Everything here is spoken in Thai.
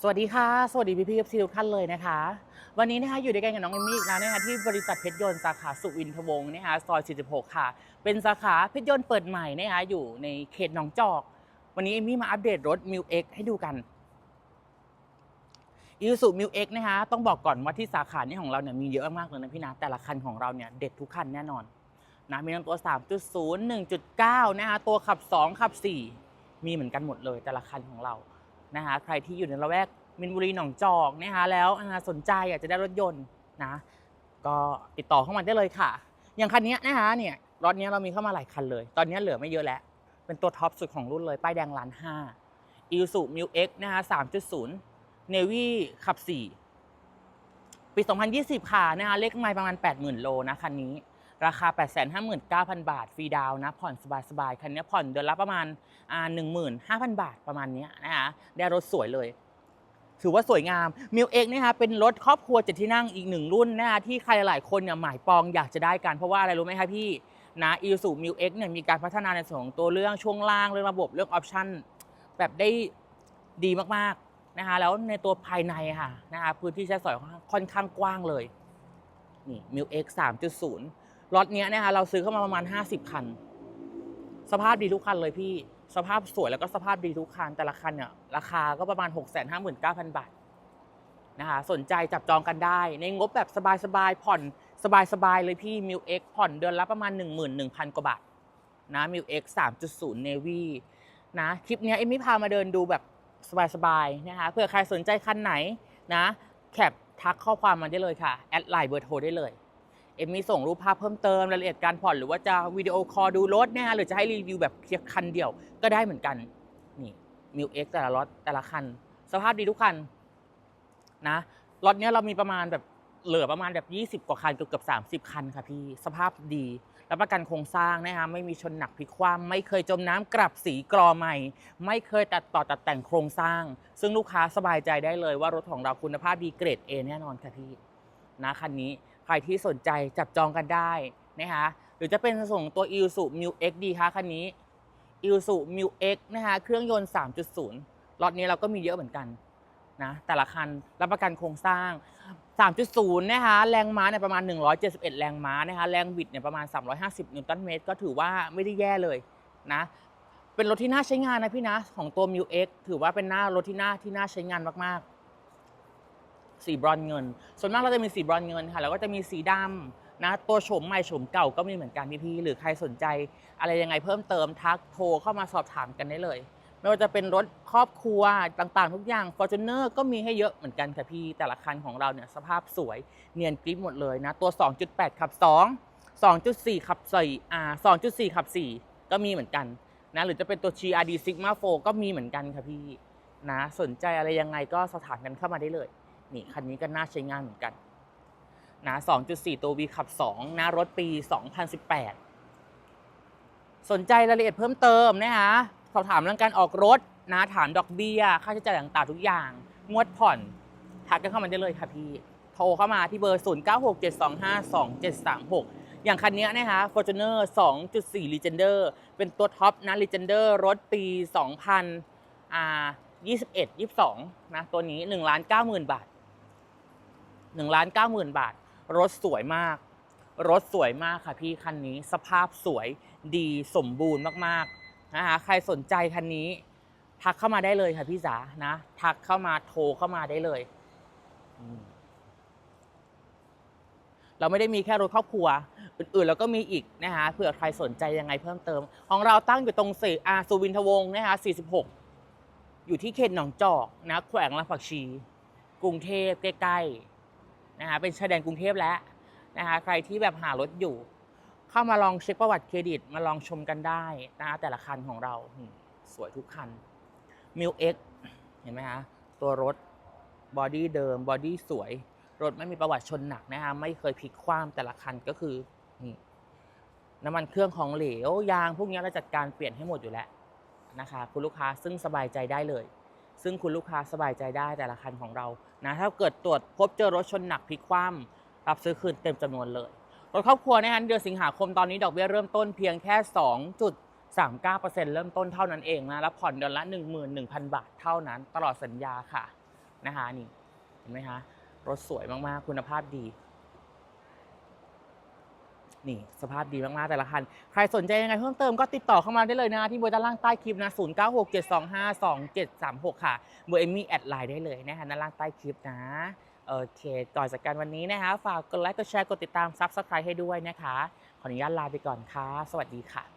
สวัสดีค่ะ สวัสดีพี่พี่ๆทุกท่านเลยนะคะ วันนี้นะคะอยู่ด้วยกันกับน้องเอมมี่อีกแล้วนะคะที่บริษัทเพชรยนต์สาขาสุวินทวงศ์นะคะซอย 46 ค่ะ เป็นสาขาเพชรยนต์เปิดใหม่นะคะอยู่ในเขตหนองจอก วันนี้เอมมี่มาอัปเดตรถ m ิวเอ็กให้ดูกันอีซูมิวเอ็กนะคะต้องบอกก่อนว่าที่สาขานี้ของเราเนี่ยมีเยอะมากเลยนะพี่นะแต่ละคันของเราเนี่ยเด็ดทุกคันแน่นอนนะมีทั้งตัว 3.0 1.9 นะคะตัวขับ 2 ขับ 4 มีเหมือนกันหมดเลยแต่ละคันของเรา นะคะใครที่อยู่ในละแวกมินบุรีหนองจอกนะคะแล้วสนใจอยากจะได้รถยนต์นะก็ติดต่อเข้ามาได้เลยค่ะ อย่างคันนี้นะคะเนี่ยรถเนี้ยเรามีเข้ามาหลายคันเลย ตอนนี้เหลือไม่เยอะแล้ว เป็นตัวท็อปสุดของรุ่นเลย ป้ายแดงล้านห้าอิสุมิวเอ็กนะคะ3.0เนวี่ขับ4ปี 2020 ค่ะนะคะเลขไม่ประมาณ 80,000 โลนะคันนี้ ราคา 859,000 บาทฟรีดาวนะ ผ่อนสบายๆ คันนี้ผ่อนเดือนละประมาณอ่า15,000 บาทประมาณนี้นะคะได้รถสวยเลยถือว่าสวยงามมิวเอ็กนะคะเป็นรถครอบครัวเจ็ดที่นั่งอีกหนึ่งรุ่นนะคะที่ใครหลายคนเนี่ยหมายปองอยากจะได้กันเพราะว่าอะไรรู้ไหมคะพี่นะอีซูมิวเอ็กเนี่ยมีการพัฒนาในส่วนของตัวเรื่องช่วงล่างเรื่องระบบเรื่องออปชั่นแบบได้ดีมากๆนะคะแล้วในตัวภายในค่ะนะคะพื้นที่ใช้สอยค่อนข้างกว้างเลยนี่มิวเอ็กสามจุดศูนย์ รถเนี้ยนะคะเราซื้อเข้ามาประมาณ 50 คัน สภาพดีทุกคันเลยพี่ สภาพสวยแล้วก็สภาพดีทุกคันแต่ละคันเนี่ยราคาก็ประมาณ 6 5 9 0 0 0 บาทนะคะสนใจจับจองกันได้ ในงบแบบสบายๆผ่อนสบายๆเลยพี่มิวเอ็กผ่อนเดือนละประมาณ 11,000 กว่าบาทนะมิวเอ็ก3.0 Navy นะคลิปเนี้ยเอ็มมี่พามาเดินดูแบบสบายๆนะคะเผื่อใครสนใจคันไหนนะแคปทักข้อความมาได้เลยค่ะ แอดไลน์เบอร์โทรได้เลย เอ็มมีส่งรูปภาพเพิ่มเติมรายละเอียดการผ่อนหรือว่าจะวิดีโอคอลดูรถเนี่ยหรือจะให้รีวิวแบบเพียงคันเดียวก็ได้เหมือนกันนี่มิวเอ็กแต่ละรถแต่ละคัน สภาพดีทุกคันนะรถเนี้ยเรามีประมาณแบบเหลือประมาณแบบ 20 กว่าคันเกือบเกือบ30 คันค่ะพี่สภาพดีรับประกันโครงสร้างนะคะไม่มีชนหนักพลิกคว่ำไม่เคยจมน้ำกลับสีกรอใหม่ ไม่เคยตัดต่อตัดแต่งโครงสร้าง ซึ่งลูกค้าสบายใจได้เลยว่ารถของเราคุณภาพดีเกรด A แน่นอนค่ะพี่นะคันนี้ ใครที่สนใจจับจองกันได้นะคะหรือจะเป็นส่งตัว i l s u m u X ดีคะคันนี้ i l s u m u X นะคะเครื่องยนต์ 3.0 ล็อตนี้เราก็มีเยอะเหมือนกันนะแต่ละคันรับประกันโครงสร้าง 3.0 นะคะแรงม้าเนี่ยประมาณ 171 แรงม้านะคะแรงบิดเนี่ยประมาณ 350 นิวตันเมตร ก็ถือว่าไม่ได้แย่เลยนะเป็นรถที่น่าใช้งานนะพี่นะของตัว m u X ถือว่าเป็นหน้ารถที่น่าที่น่าใช้งานมากๆ สีบรอนเงิน ส่วนมากเราจะมีสีบรอนเงินค่ะ แล้วก็จะมีสีดำนะ ตัวโฉมใหม่โฉมเก่าก็มีเหมือนกันพี่ๆ หรือใครสนใจอะไรยังไงเพิ่มเติมทักโทรเข้ามาสอบถามกันได้เลย ไม่ว่าจะเป็นรถครอบครัวต่างๆ ทุกอย่าง f o r t u n e r ก็มีให้เยอะเหมือนกันค่ะพี่ แต่ละคันของเราเนี่ยสภาพสวยเนียนกริปหมดเลยนะ ตัว 2.8 ขับ 2 2.4 ขับ4อ่า2.4 ขับ 4 ก็มีเหมือนกันนะ หรือจะเป็นตัว GRD Sigma 4ก็มีเหมือนกันค่ะพี่นะ สนใจอะไรยังไงก็สอบถามกันเข้ามาได้เลย นี่คันนี้ก็น่าใช้งานเหมือนกันนะ2.4 ตัว V ขับ 2 นะรถปี 2018 สนใจรายละเอียดเพิ่มเติมนะคะสอบถามเรื่องการออกรถนะฐานดอกเบี้ย ค่าใช้จ่ายต่างๆ ทุกอย่าง งวดผ่อนทักกันเข้ามาได้เลยค่ะพี่ โทรเข้ามาที่เบอร์ 0967252736 อย่างคันนี้นะคะ Fortuner 2.4 Legender เป็นตัวท็อปนะ Legender รถปี 2000อ่า21 22 นะ ตัวนี้ 1 9 0 0 0 0 บาท 1ล้าน90,000บาท รถสวยมาก รถสวยมากค่ะพี่คันนี้สภาพสวยดีสมบูรณ์มากๆนะคะใครสนใจคันนี้ ทักเข้ามาได้เลยค่ะพี่จ๋านะ ทักเข้ามาโทรเข้ามาได้เลยเราไม่ได้มีแค่รถครอบครัว อื่นๆเราก็มีอีกนะคะเผื่อใครสนใจยังไงเพิ่มเติม ของเราตั้งอยู่ตรงสี่อาสุวินทวงศ์นะคะ46 อยู่ที่เขตหนองจอกนะแขวงลำผักชี กรุงเทพใกล้ๆ นะคะเป็นชายแดนกรุงเทพแล้วนะคะใครที่แบบหารถอยู่ เข้ามาลองเช็คประวัติเครดิตมาลองชมกันได้นะคะแต่ละคันของเราสวยทุกคันมิวเอ็กเห็นไหมคะตัวรถบอดี้เดิมบอดี้สวย รถไม่มีประวัติชนหนักนะคะไม่เคยพลิกคว่ำแต่ละคันก็คือน้ำมันเครื่องของเหลวยาง พวกนี้เราจัดการเปลี่ยนให้หมดอยู่แล้วนะคะคุณลูกค้าซึ่งสบายใจได้เลย ซึ่งคุณลูกค้าสบายใจได้แต่ละคันของเรานะถ้าเกิดตรวจพบเจอรถชนหนักพลิกคว่ำรับซื้อคืนเต็มจำนวนเลยรถครอบครัวนะคะเดือนสิงหาคมตอนนี้ดอกเบี้ยเริ่มต้นเพียงแค่ 2.39%เริ่มต้นเท่านั้นเองนะแล้วผ่อนเดือนละ 11,000 บาทเท่านั้น ตลอดสัญญาค่ะนะคะนี่เห็นไหมคะรถสวยมากๆคุณภาพดี นี่สภาพดีมากๆแต่ละคัน ใครสนใจยังไงเพิ่มเติมก็ติดต่อเข้ามาได้เลยนะ ที่เบอร์ด้านล่างใต้คลิปนะ 0 9 6 7 2 5 2 7 3 6 ค่ะ เบอร์เอมี่แอดไลน์ได้เลยนะคะด้านล่างใต้คลิปนะโอเคก่อนจากกันวันนี้นะคะ ฝากกดไลค์กดแชร์กดติดตามซับสไครต์ให้ด้วยนะคะ ขออนุญาตลาไปก่อนค่ะ สวัสดีค่ะ